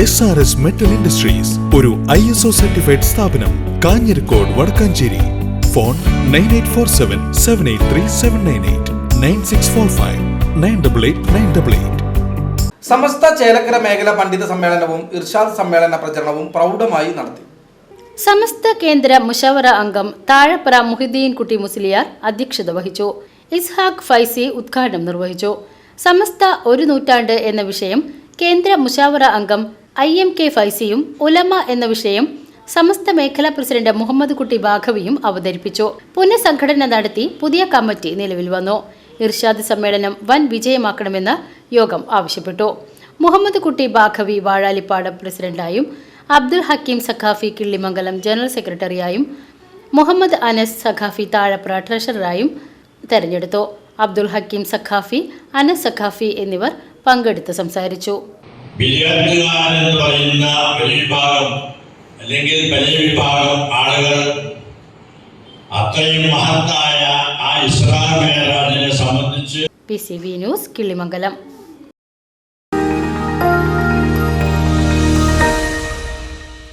S R S metal industries ഒരു I S O certified സ്ഥാപനം Kanjirakode Vadakkanchery. Phone nine eight four seven seven eight three seven nine eight nine six four five nine double eight nine double eight Samastha Chelakkara മേഖല പണ്ഡിത സമ്മേളനവും ഇർഷാദ് സമ്മേളന പ്രചരണവും പ്രൗഢമായി നടത്തി. സമസ്ത കേന്ദ്ര മുഷവറ അംഗം താഴപ്പറ മുഹിദ്ദീൻ കുട്ടി മുസ്ലിയാർ അധ്യക്ഷത വഹിച്ചു. ഇസ്ഹാഖ് ഫൈസി ഉദ്ഘാടനം നിർവഹിച്ചു. സമസ്ത ഒരു നൂറ്റാണ്ട് എന്ന വിഷയം കേന്ദ്ര മുഷാവറ അംഗം ഐ എം കെ ഫൈസിയും ഉലമ എന്ന വിഷയം സമസ്ത മേഖലാ പ്രസിഡന്റ് മുഹമ്മദ് കുട്ടി ബാഘവിയും അവതരിപ്പിച്ചു. പുനഃസംഘടന നടത്തി പുതിയ കമ്മിറ്റി നിലവിൽ വന്നു. ഇർഷാദ് സമ്മേളനം വൻ വിജയമാക്കണമെന്ന് യോഗം ആവശ്യപ്പെട്ടു. മുഹമ്മദ് കുട്ടി ബാഘവി വാഴാലിപ്പാട് പ്രസിഡന്റായും അബ്ദുൽ ഹക്കീം സഖാഫി കിള്ളിമംഗലം ജനറൽ സെക്രട്ടറിയായും മുഹമ്മദ് അനസ് സഖാഫി താഴപ്ര ട്രഷററായും തെരഞ്ഞെടുത്തു. അബ്ദുൽ ഹക്കീം സഖാഫി അനസ് സഖാഫി എന്നിവർ പങ്കെടുത്ത് സംസാരിച്ചു. ബിരിയാണിക്കാരെന്ന് പറയുന്ന വലിയ അല്ലെങ്കിൽ വലിയ വിഭാഗം ആളുകൾ അത്രയും മഹത്തായ ആ ഇസ്ലാം മേരാജിനെ സംബന്ധിച്ച് P C V news Killimangalam